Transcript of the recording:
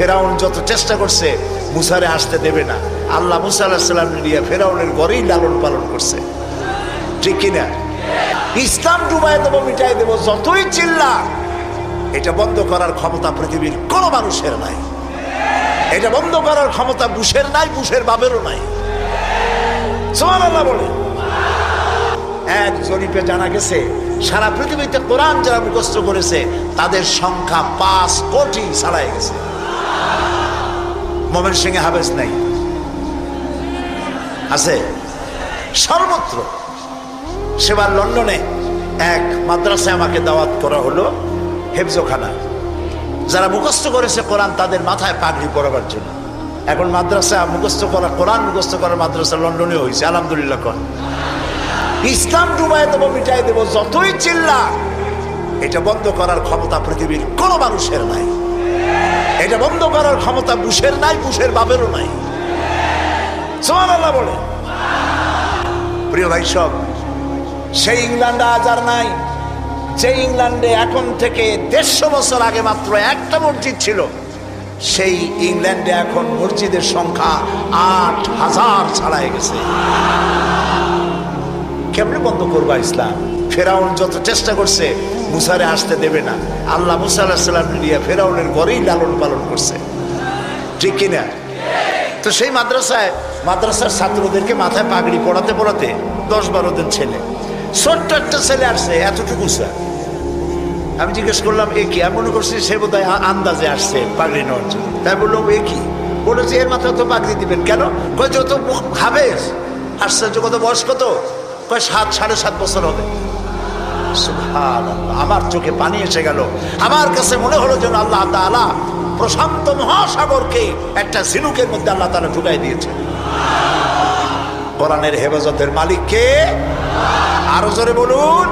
ফেরাউন যত চেষ্টা করছে, মুসারে আসতে দেবে না। আল্লাহ মুসা আলাহিসাল্লাম নিয়ে ফেরাউনের ঘরেই লালন পালন করছে। ঠিক কিনা? ইসলাম ডুবাই দেবো মিটাই দেবো, যতই চিল্লা, এটা বন্ধ করার ক্ষমতা পৃথিবীর কোনো মানুষের নাই। এটা বন্ধ করার ক্ষমতা বুশের নাই, বুশের বাবেরও নাই। আল্লাহ বলে। এক জরিপে জানা গেছে, সারা পৃথিবীতে কোরআন যারা মুখস্থ করেছে, তাদের সংখ্যা পাঁচ কোটি ছাড়াই গেছে। মোমেন সিং হাবেজ নাই। আছে। সর্বত্র। সেবার লন্ডনে এক মাদ্রাসায় আমাকে দাওয়াত করা হলো হেফজোখানা। যারা মুখস্থ করেছে কোরআন তাদের মাথায় পাগড়ি পরাবার জন্য। এখন মাদ্রাসা মুখস্থ করা, কোরআন মুখস্থ করার মাদ্রাসা লন্ডনে হয়েছে, আলহামদুলিল্লাহ কন ইসলাম ডুবাই দেবো মিটাই দেবো, যতই চিল্লা, এটা বন্ধ করার ক্ষমতা পৃথিবীর কোনো মানুষের নাই। এটা বন্ধ করার ক্ষমতা বুশের নাই, বুশের বাবেরও নাই। সোমান আল্লাহ বলে। প্রিয় ভাই সব, সেই ইংল্যান্ড আজ আর নাই। যে ইংল্যান্ডে এখন থেকে দেড়শো বছর আগে মাত্র একটা মসজিদ ছিল, সেই ইংল্যান্ডে এখন মসজিদের সংখ্যা আট হাজার ছাড়াই গেছে। কেমনে বন্ধ করবা ইসলাম? ফেরাউন যত চেষ্টা করছে মুসারে আসতে দেবে না। আল্লাহ মুসা আলাহিসাল্লাম নিয়ে ফেরাউনের ঘরেই লালন পালন করছে। ঠিক কিনা? তো সেই মাদ্রাসায়, মাদ্রাসার ছাত্রদেরকে মাথায় পাগড়ি পড়াতে পড়াতে দশ বারো দিন ছেলে। ছোট্ট একটা ছেলে আসছে, এতটুকু স্যার। আমি জিজ্ঞেস করলাম, এ কি? আমি মনে করছি সে বোধ আন্দাজে আসছে পাগড়ি নেওয়ার জন্য। তাই বললাম, এ কি? বলেছে এর মাথায় তো পাগড়ি দিবেন কেন? কয়, যত হাবেজ আশ্চর্য, কত বয়স কত? কয়, সাত, সাড়ে সাত বছর হবে। আমার চোখে পানি এসে গেল। আমার কাছে মনে হলো যেন আল্লাহ তালা প্রশান্ত মহাসাগরকে একটা ঝিনুকের মধ্যে আল্লাহ তালা ঢুকাই দিয়েছে কোরআনের হেফাজতের মালিককে আরও জোরে বলুন।